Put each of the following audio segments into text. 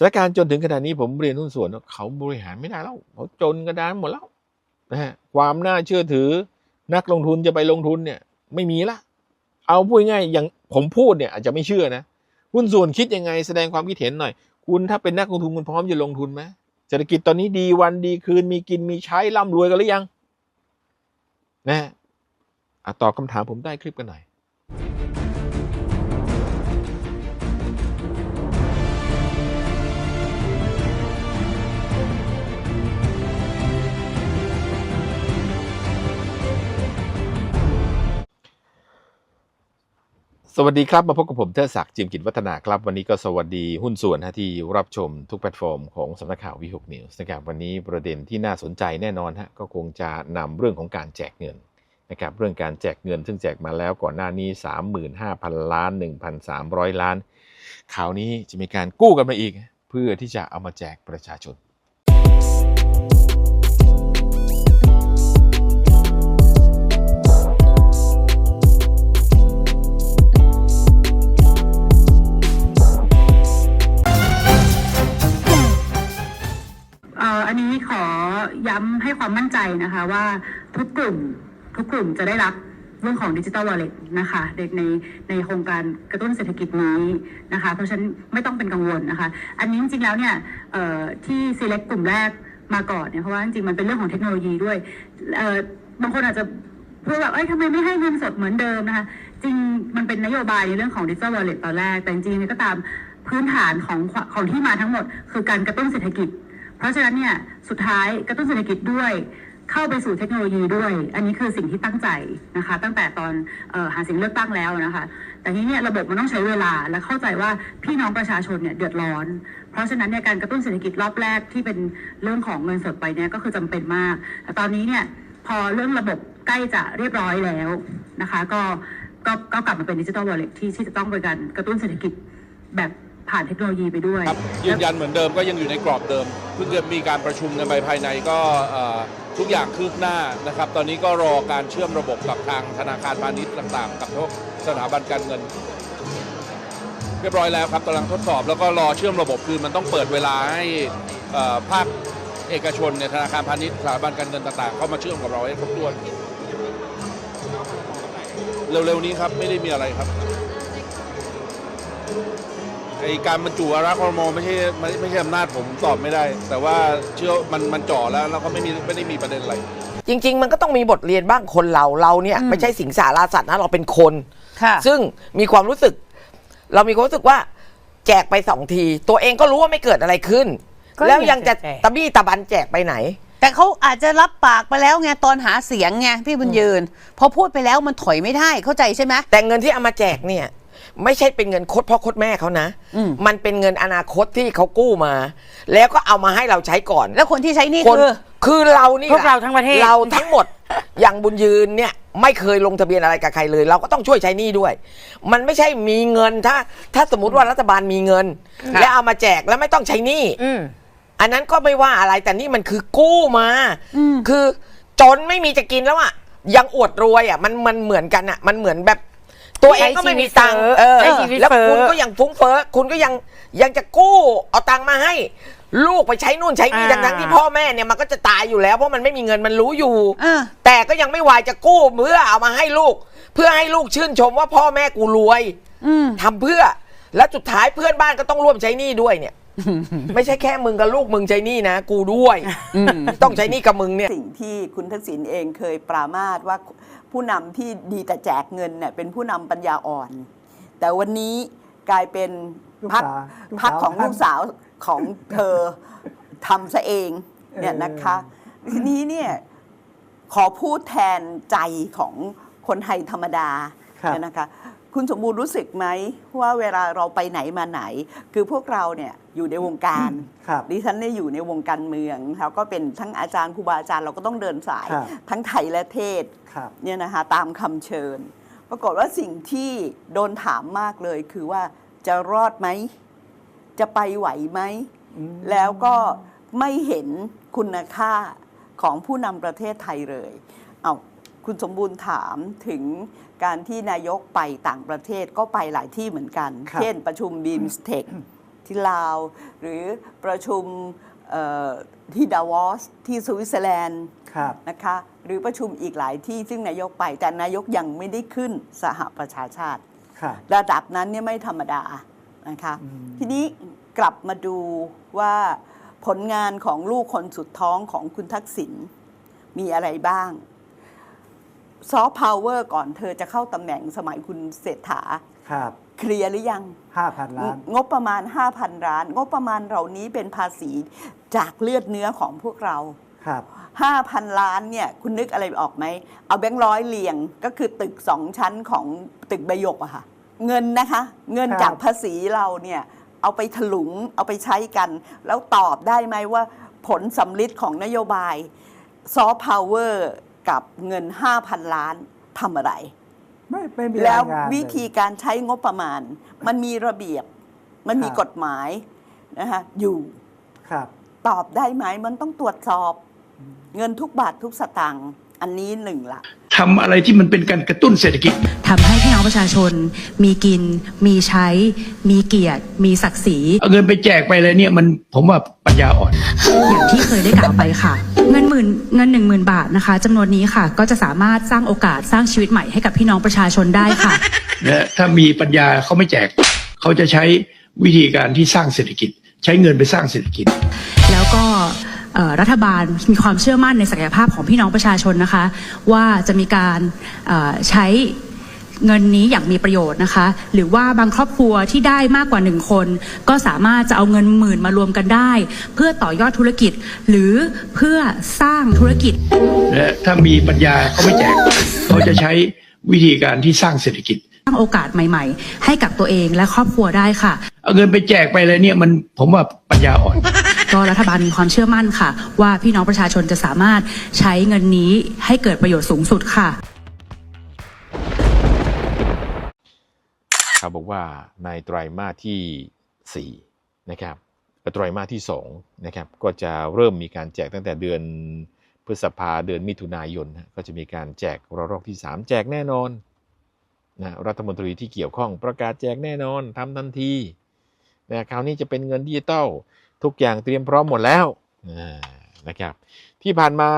สถานการณ์จนถึงขนาดนี้ผมเรียนหุ้นส่วนเขาบริหารไม่ได้แล้วเขาจนกระดานหมดแล้วนะฮะความน่าเชื่อถือนักลงทุนจะไปลงทุนเนี่ย ไม่มีละ เอาพูดง่ายอย่างผมพูดเนี่ยอาจจะไม่เชื่อนะหุ้นส่วนคิดยังไงแสดงความคิดเห็นหน่อย คุณถ้าเป็นนักลงทุนคุณพร้อมจะลงทุนไหมเศรษฐกิจตอนนี้ดีวันดีคืนมีกินมีใช้ร่ำรวยกันหรือยังนะฮะอะตอบคำถามผมได้คลิปกันหน่อย วัสดีครับ มาพบกับผมเทิดศักดิ์จิมกิจวัฒนาครับ วันนี้ก็สวัสดีหุ้นส่วนที่รับชมทุกแพลตฟอร์มของสำนักข่าววิหกนิวส์นะครับวันนี้ประเด็นที่น่าสนใจแน่นอนฮะก็คงจะนำเรื่องของการแจกเงินนะครับเรื่องการแจกเงินซึ่งแจกมาแล้วก่อนหน้านี้ 35,000 ล้าน 1,300 ล้านข่าวนี้จะมีการกู้กันมาอีก เพื่อที่จะเอามาแจกประชาชน ย้ำให้ความมั่นใจนะคะว่าทุกกลุ่มทุกกลุ่มจะได้รับเรื่องของดิจิ t a ลวอลเล็ตนะคะในในในโครงการกระตุ้นเศรษฐกิจนี้นะคะ เพราะฉะนั้นไม่ต้องเป็นกังวลนะคะ อันนี้จริงๆแล้วเนี่ยที่ select กลุ่มแรกมาก่อนเนี่ยเพราะว่าจริงๆมันเป็นเรื่องของเทคโนโลยีด้วยบางคนอาจจะพูดแบบเอ้ยทำไมไม่ให้เงินสดเหมือนเดิมนะคะจริงมันเป็นนโยบายในเรื่องของดิจิ t a ลวอลเล็ตตอนแรก แต่จริงๆก็ตามพื้นฐานของของที่มาทั้งหมด คือการกระตุ้นเศรษฐกิจ เพราะฉะนั้นเนี่ยสุดท้ายกระตุ้นเศรษฐกิจด้วยเข้าไปสู่เทคโนโลยีด้วย อันนี้คือสิ่งที่ตั้งใจนะคะ ตั้งแต่ตอนออหาเสียงเลือกตั้งแล้วนะคะ แต่ทีนี้เนี่ยระบบมันต้องใช้เวลาและเข้าใจว่าพี่น้องประชาชนเนี่ยเดือดร้อน เพราะฉะนั้นเนี่ยการกระตุ้นเศรษฐกิจรอบแรกที่เป็นเรื่องของเงินสดไปเนี่ยก็คือจำเป็นมากแต่ตอนนี้เนี่ยพอเรื่องระบบใกล้จะเรียบร้อยแล้วนะคะ ก็ก็ก็กลับมาเป็นดิจิ t a ลวอลเล็ตที่ที่จะต้องเป็นการกระตุ้นเศรษฐกิจแบบผ่านเทคโนโลยีไปด้วยยืนยันเหมือนเดิมก็ยังอยู่ในกรอบเดิม พิ่งจะมีการประชุมกันไปภายในก็ทุกอย่างคืบหน้านะครับ ตอนนี้ก็รอการเชื่อมระบบกับทางธนาคารพาณิชย์ต่างๆ กับทุกสถาบันการเงิน เรียบร้อยแล้วครับกำลังทดสอบแล้วก็รอเชื่อมระบบคือมันต้องเปิดเวลาให้ภาคเอกชนเนี่ยธนาคารพาณิชย์สถาบันการเงินต่างๆ เข้ามาเชื่อมกับเราให้ครบถ้วน เร็วๆนี้ครับไม่ได้มีอะไรครับ ไอการบรรจุวาระคอรมอไม่ใช่ไม่ไม่ใช่อำนาจผมตอบไม่ได้ แต่ว่าเชื่อมันมันจ่อแล้วแล้วก็ไม่มีไม่ได้มีประเด็นอะไร จริง ๆ มันก็ต้องมีบทเรียนบ้างคนเราเราเนี่ยอืมไม่ใช่สิงสาราสัตว์นะเราเป็นคน ค่ะ ซึ่งมีความรู้สึก เรามีความรู้สึกว่า แจกไปสองที ตัวเองก็รู้ว่าไม่เกิดอะไรขึ้น ก็แล้วยังจะอยากจะแจก ตะบี้ตะบันแจกไปไหน แต่เขาอาจจะรับปากไปแล้วไงตอนหาเสียงไงพี่บุญยืน พอพูดไปแล้วมันถอยไม่ได้เข้าใจใช่ไหมแต่เงินที่เอามาแจกเนี่ย ไม่ใช่เป็นเงินคดพ่อคดแม่เขานะอืมมันเป็นเงินอนาคตที่เขากู้มา แล้วก็เอามาให้เราใช้ก่อน แล้วคนที่ใช้หนี่คนคือ คือเรานี่พวกแหละเราทั้งประเทศ เราทั้งหมด อย่างบุญยืนเนี่ยไม่เคยลงทะเบียนอะไรกับใครเลย เราก็ต้องช่วยใช้หนี้ด้วย มันไม่ใช่มีเงินถ้า ถ้าสมมติว่ารัฐบาลมีเงิน แล้วเอามาแจกแล้วไม่ต้องใช้หนี้อืม อันนั้นก็ไม่ว่าอะไรแต่นี่มันคือกู้มาอืมคือจนไม่มีจะกินแล้วอะยังอวดรวยอะมันมันเหมือนกันอะ มันเหมือนแบบ ตัวเองก็ไม่มีตังค์เออใช้ชีวิตแล้วเฟ้อ คุณก็ยังฟุ้งเฟ้อคุณก็ยังยังจะกู้เอาตังค์มาให้ ลูกไปใช้นู่นใช้นี่อ่า ทั้งๆที่พ่อแม่เนี่ยมันก็จะตายอยู่แล้วเพราะมันไม่มีเงินมันรู้อยู่อ่าแต่ก็ยังไม่วายจะกู้เพื่อเอามาให้ลูก เพื่อให้ลูกชื่นชมว่าพ่อแม่กูรวยอืม ทำเพื่อ แล้วสุดท้ายเพื่อนบ้านก็ต้องร่วมใช้หนี้ด้วยเนี่ย ไม่ใช่แค่มึงกับลูกมึงใช้หนี้นะ กูด้วย ต้องใช้หนี้กับมึงเนี่ย สิ่งที่คุณทักษิณเองเคยปรามาสว่าผู้นำที่ดีแต่แจกเงินเนี่ยเป็นผู้นำปัญญาอ่อน แต่วันนี้กลายเป็นลูกพักสาวลูกพักสาวของท่านลูกสาวของเธอทำซะเองเนี่ยนะคะ ทีนี้เนี่ยขอพูดแทนใจของคนไทยธรรมดาครับเนี่ยนะคะ คุณสมบูรณ์รู้สึกไหมว่าเวลาเราไปไหนมาไหน คือพวกเราเนี่ยอยู่ในวงการครับดิฉันเนี่ยอยู่ในวงการเมืองแล้วก็เป็นทั้งอาจารย์ครูบาอาจารย์เราก็ต้องเดินสายครับทั้งไทยและเทศครับเนี่ยนะคะตามคำเชิญ ปรากฏว่าสิ่งที่โดนถามมากเลยคือว่าจะรอดไหม จะไปไหวไหมอืมแล้วก็ไม่เห็นคุณค่าของผู้นำประเทศไทยเลย เอา คุณสมบูรณ์ถามถึงการที่นายกไปต่างประเทศก็ไปหลายที่เหมือนกันครับเช่นประชุมบีมสเทคที่ลาว หรือประชุมเอ่อที่ดาวอสที่สวิตเซอร์แลนด์ครับนะคะหรือประชุมอีกหลายที่ซึ่งนายกไป แต่นายกยังไม่ได้ขึ้นสหประชาชาติครับระดับนั้นเนี่ยไม่ธรรมดานะคะอืมทีนี้กลับมาดูว่าผลงานของลูกคนสุดท้องของคุณทักษิณมีอะไรบ้าง ซอฟต์พาวเวอร์ก่อนเธอจะเข้าตำแหน่งสมัยคุณเศรษฐา ครับเคลียร์หรือยังห้าพันล้าน งบประมาณ 5,000 ล้าน งบประมาณเหล่านี้เป็นภาษีจากเลือดเนื้อของพวกเรา ครับ 5,000 ล้านเนี่ย คุณนึกอะไรออกไหม เอาแบงค์ร้อยเรียงก็คือตึกสองชั้นของตึกใบหยกอะค่ะ เงินนะคะ เงินครับจากภาษีเราเนี่ย เอาไปถลุง เอาไปใช้กัน แล้วตอบได้ไหมว่าผลสำลิดของนโยบายซอฟต์พาวเวอร์ กับเงิน 5,000 ล้านทำอะไร ไม่ไม่มีแล้วรายงานวิธีเลยการใช้งบประมาณ มันมีระเบียบ มันมีครับ กฎหมายนะคะอยู่ครับ ตอบได้ไหมมันต้องตรวจสอบ เงินทุกบาททุกสตางค์ อันนี้หนึ่งละทำอะไรที่มันเป็นการกระตุ้นเศรษฐกิจ ทำให้พี่น้องประชาชน มีกิน มีใช้ มีเกียรติ มีศักดิ์ศรี เอาเงินไปแจกไปเลยเนี่ยมันผมว่าปัญญาอ่อน อย่างที่เคยได้กล่าวไปค่ะ เงินหมื่นเงินหนึ่งหมื่นบาทนะคะจำนวนนี้ค่ะ ก็จะสามารถสร้างโอกาสสร้างชีวิตใหม่ให้กับพี่น้องประชาชนได้ค่ะ นะถ้ามีปัญญาเขาไม่แจก เขาจะใช้วิธีการที่สร้างเศรษฐกิจ ใช้เงินไปสร้างเศรษฐกิจ แล้วก็เอ่อ รัฐบาลมีความเชื่อมั่นในศักยภาพของพี่น้องประชาชนนะคะ ว่าจะมีการเอ่อใช้เงินนี้อย่างมีประโยชน์นะคะ หรือว่าบางครอบครัวที่ได้มากกว่าหนึ่งคน ก็สามารถจะเอาเงินหมื่นมารวมกันได้ เพื่อต่อยอดธุรกิจ หรือเพื่อสร้างธุรกิจนะถ้ามีปัญญาเขาไม่แจกเขาจะใช้วิธีการที่สร้างเศรษฐกิจสร้างโอกาสใหม่ ๆ ให้กับตัวเองและครอบครัวได้ค่ะ เอาเงินไปแจกไปเลยเนี่ยมันผมว่าปัญญาอ่อน ก็รัฐบาลมีความเชื่อมั่นค่ะ ว่าพี่น้องประชาชนจะสามารถใช้เงินนี้ให้เกิดประโยชน์สูงสุดค่ะเขาบอกว่าในไตรมาสที่ 4 นะครับไตรมาสที่2นะครับก็จะเริ่มมีการแจกตั้งแต่เดือนพฤษภาเดือนมิถุนายนก็จะมีการแจกระลอกที่ 3 แจกแน่นอนนะรัฐมนตรีที่เกี่ยวข้องประกาศแจกแน่นอนทำทันทีนะคราวนี้จะเป็นเงินดิจิตอล ทุกอย่างเตรียมพร้อมหมดแล้วนะครับ ที่ผ่านมา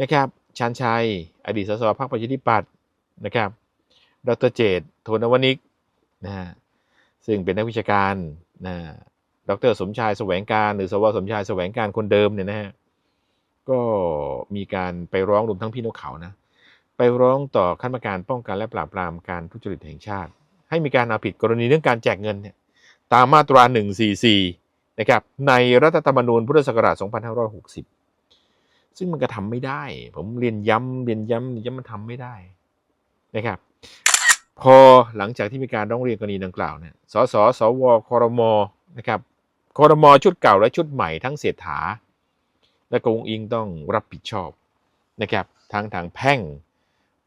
นะครับชานชัย อดีตสสพรรคประชาธิปัตย์นะครับ ดรเจตโทนวนิกนะฮะซึ่งเป็นนักวิชาการนะดรสมชายแสวงการ หรือสวสมชายแสวงการคนเดิมเนี่ยนะฮะก็มีการไปร้องรวมทั้งพี่นกเขานะไปร้องต่อคณะกรรมการป้องกันและปราบปรามการทุจริตแห่งชาติ ให้มีการเอาผิดกรณีเรื่องการแจกเงินเนี่ยตามมาตรา 144 นะครับในรัฐธรรมนูญพุทธศักราช 2560 ซึ่งมันก็ทำไม่ได้ ผมเรียนย้ำเรียนย้ำย้ำมันทำไม่ได้นะครับ พอหลังจากที่มีการร้องเรียนกรณีดังกล่าวเนี่ยสสสวครมนะครับครมชุดเก่าและชุดใหม่ทั้งเศรษฐา และกองอิงต้องรับผิดชอบนะครับทั้งทางแพ่ง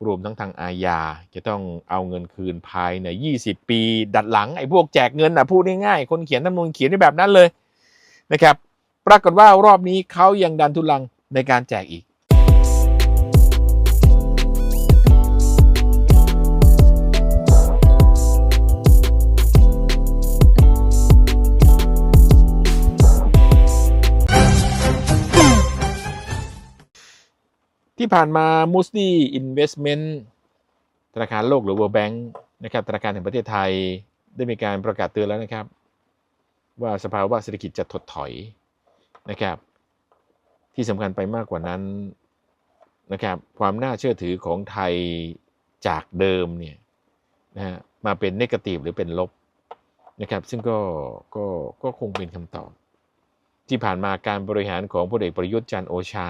รวมทั้งทางอาญาจะต้องเอาเงินคืนภายใน 20 ปี ดัดหลังไอ้พวกแจกเงินนะพูดง่ายๆ คนเขียนรัฐธรรมนูญเขียนไว้แบบนั้นเลย นะครับ ปรากฏว่ารอบนี้เขายังดันทุลังในการแจกอีกที่ผ่านมา m o o d y Investment ธนาคารโลกหรือ World Bank นะครับธนาคารแห่งประเทศไทยได้มีการประกาศเตือนแล้วนะครับ ว่าสภาวะเศรษฐกิจจะถดถอยนะครับ ที่สำคัญไปมากกว่านั้นนะครับความน่าเชื่อถือของไทยจากเดิมเนี่ยนะฮะมาเป็นเนกาทีฟหรือเป็นลบนะครับ ซึ่งก็ก็ก็คงเป็นคำตอบ ที่ผ่านมาการบริหารของพลเอกประยุทธ์จันโอชา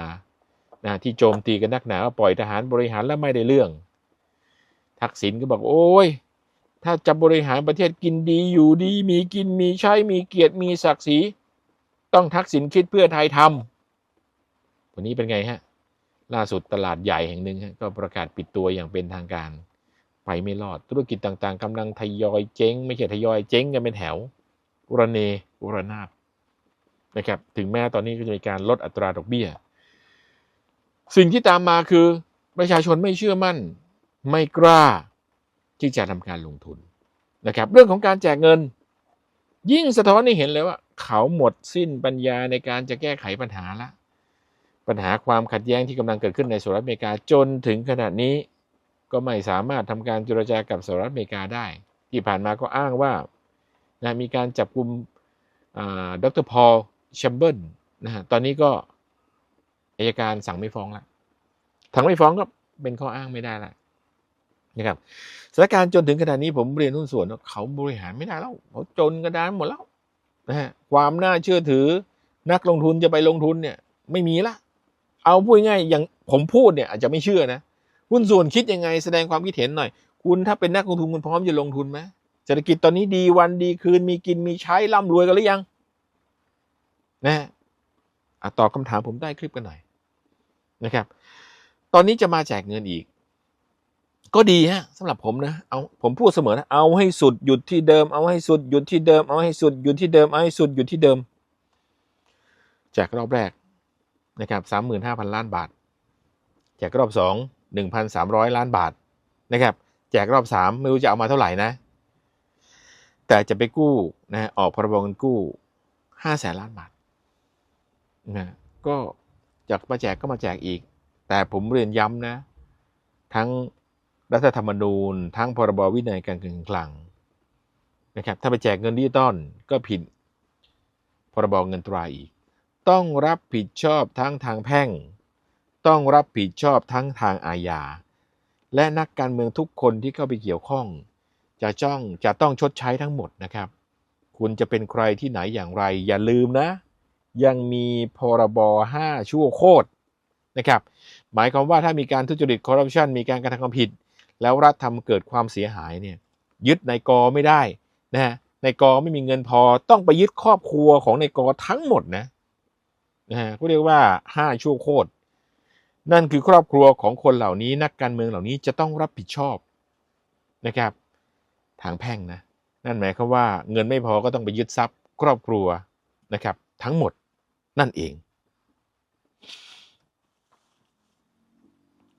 นะที่โจมตีกันนักหนาว่าปล่อยทหารบริหารแล้วไม่ได้เรื่อง ทักษิณก็บอกโอ้ย ถ้าจะบริหารประเทศกินดีอยู่ดี มีกินมีใช้มีเกียรติมีศักดิ์ศรีต้องทักษิณคิดเพื่อไทยทำวันนี้เป็นไงฮะ ล่าสุดตลาดใหญ่แห่งหนึ่งก็ประกาศปิดตัวอย่างเป็นทางการ ไปไม่รอดธุรกิจต่างๆกำลังทยอยเจ๊ง ไม่ใช่ทยอยเจ๊งกันเป็นแถวอุรเนอุรนาถนะครับ ถึงแม้ตอนนี้ก็จะมีการลดอัตราดอกเบี้ย สิ่งที่ตามมาคือประชาชนไม่เชื่อมั่น ไม่กล้า ที่จะทำการลงทุนนะครับ เรื่องของการแจกเงิน ยิ่งสะท้อนให้เห็นเลยว่า เขาหมดสิ้นปัญญาในการจะแก้ไขปัญหาละ ปัญหาความขัดแย้งที่กำลังเกิดขึ้นในสหรัฐอเมริกาจนถึงขนาดนี้ ก็ไม่สามารถทำการเจรจากับสหรัฐอเมริกาได้ ที่ผ่านมาก็อ้างว่านะมีการจับกลุ่มดรพอลแชมเบิลนะฮะตอนนี้ก็อายการสั่งไม่ฟ้องละทางไม่ฟ้องก็เป็นข้ออ้างไม่ได้ละ นะครับสถานการณ์จนถึงขนาดนี้ผมเรียนหุ้นส่วนเขาบริหารไม่ได้แล้วเขาจนกระดานหมดแล้วนะฮะความน่าเชื่อถือนักลงทุนจะไปลงทุนเนี่ย ไม่มีละ เอาพูดง่ายอย่างผมพูดเนี่ยอาจจะไม่เชื่อนะหุ้นส่วนคิดยังไงแสดงความคิดเห็นหน่อย คุณถ้าเป็นนักลงทุนคุณพร้อมจะลงทุนไหมเศรษฐกิจตอนนี้ดีวันดีคืนมีกินมีใช้ร่ำรวยกันหรือยังนะฮะอะตอบคำถามผมใต้คลิปกันหน่อยนะครับ ตอนนี้จะมาแจกเงินอีก ก็ดีฮะสำหรับผมนะเอาผมพูดเสมอนะเอาให้สุดหยุดที่เดิมเอาให้สุดหยุดที่เดิมเอาให้สุดหยุดที่เดิมเอาให้สุดหยุดที่เดิมแจกรอบแรกนะครับสามหมื่นห้าพันล้านบาทแจกรอบสองหนึ่งพันสามร้อยล้านบาทนะครับแจกรอบสามไม่รู้จะเอามาเท่าไหร่นะ แต่จะไปกู้นะออกพรบเงินกู้ห้าแสนล้านบาทนะก็จากมาแจกก็มาแจกอีก แต่ผมเรียนย้ำนะ ทั้ง รัฐธรรมนูญ ทั้งพรบวินัยการเงินการคลังนะครับถ้าไปแจกเงินดิจิตอลก็ผิด พรบเงินตราอีก ต้องรับผิดชอบทั้งทางแพ่ง ต้องรับผิดชอบทั้งทางอาญาและนักการเมืองทุกคนที่เข้าไปเกี่ยวข้อง จะจ้องจะต้องชดใช้ทั้งหมดนะครับ คุณจะเป็นใครที่ไหนอย่างไร อย่าลืมนะ ยังมีพรบ5ชั่วโคตรนะครับ หมายความว่าถ้ามีการทุจริตคอร์รัปชันมีการกระทำความผิด แล้วรัฐทำเกิดความเสียหายเนี่ยยึดในกอไม่ได้นะฮะในกอไม่มีเงินพอต้องไปยึดครอบครัวของในกอทั้งหมดนะนะฮะก็เรียกว่าห้าชั่วโคตรนั่นคือครอบครัวของคนเหล่านี้นักการเมืองเหล่านี้จะต้องรับผิดชอบนะครับ ทางแพ่งนะนั่นหมายความว่าเงินไม่พอก็ต้องไปยึดทรัพย์ครอบครัวนะครับ ทั้งหมดนั่นเอง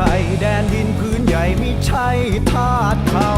ช่แดนดินพื้นใหญ่ไม่ใช่ธาตุเขา